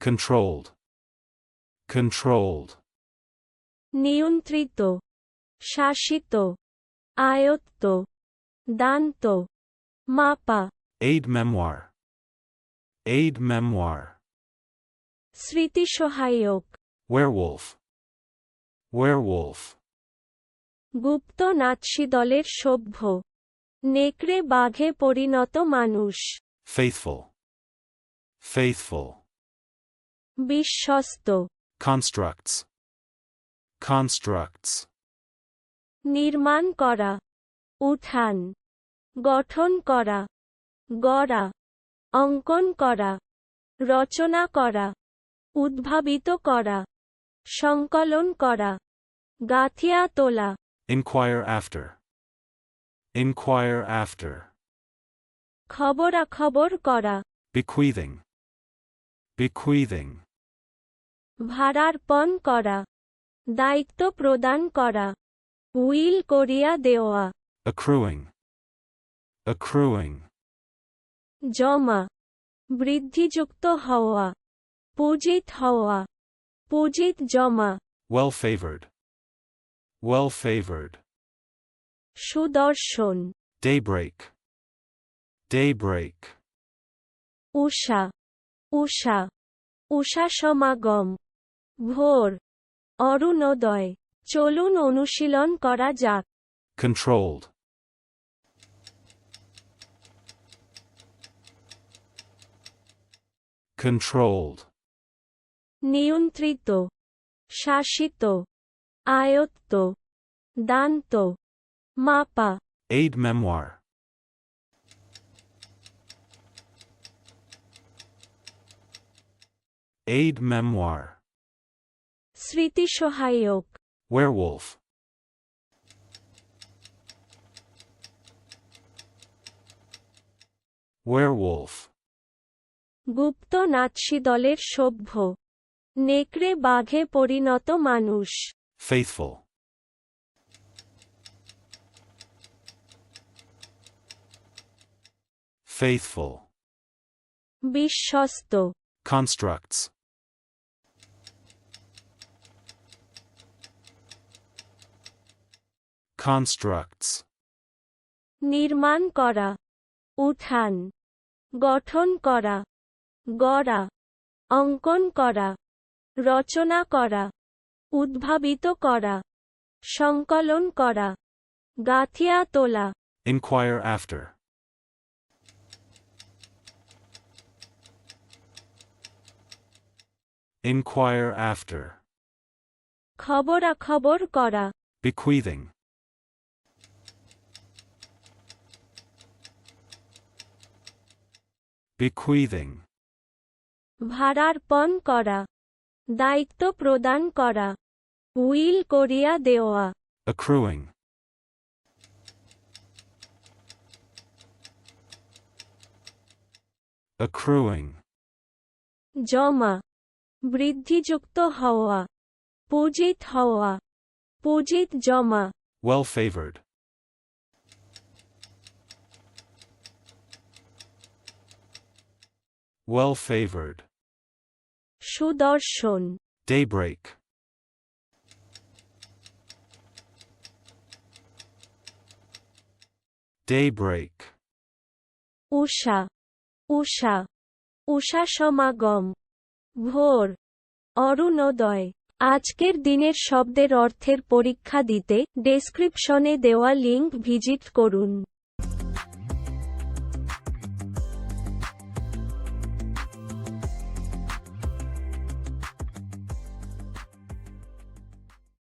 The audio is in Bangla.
controlled, controlled, নিয়ন্ত্রিত শাসিত আয়ত্ত দান্ত মাপা aid memoir, aid memoir, স্মৃতিসহায়ক werewolf, werewolf, গুপ্ত নাৎসি দলের সভ্য নেকড়ে বাঘে পরিণত মানুষ faithful, faithful, বিশ্বস্ত constructs, constructs, নির্মাণ করা উঠান গঠন করা গড়া অঙ্কন করা রচনা করা উদ্ভাবিত করা সংকলন করা গাথিয়া তোলা inquire after, inquire after, খবরাখবর করা bequeathing, bequeathing, ভাড়ার্পণ করা। দায়িত্ব প্রদান করা। উইল করিয়া দেওয়া। accruing, accruing, জমা। বৃদ্ধিযুক্ত হওয়া। পূজিত হওয়া। পূজিত জমা। well favored, well favored, সুদর্শন। daybreak, daybreak, উষা। উষা। উষা সমাগম। ভোর। অরুণোদয়। চলুন অনুশীলন করা যাক। কন্ট্রোলড কন্ট্রোলড নিয়ন্ত্রিত। শাসিত। আয়ত্ত। দান্ত। মাপা। এইড মেমোয়ার এইড মেমোয়ার স্মৃতিসহায়ক werewolf, werewolf, গুপ্ত নাৎসি দলের সভ্য নেকড়ে বাঘে পরিণত মানুষ faithful, faithful, বিশ্বস্ত constructs, constructs, নির্মাণ করা উঠান গঠন করা গড়া অঙ্কন করা রচনা করা উদ্ভাবিত করা সংকলন করা গাথিয়া তোলা। Inquire after, inquire after, খবরাখবর করা। Bequeathing, bequeathing, ভাড়ার্পণ করা দায়িত্ব প্রদান করা উইল করিয়া দেওয়া। accruing, accruing, জমা বৃদ্ধিযুক্ত হওয়া পূজিত হওয়া পূজিত জমা। well favored, well favored, সুদর্শন। Daybreak, daybreak, উষা। উষা। উষা সমাগম। ভোর। অরুণোদয়। আজকের দিনের শব্দের অর্থের পরীক্ষা দিতে ডেসক্রিপশনে দেওয়া লিংক ভিজিট করুন।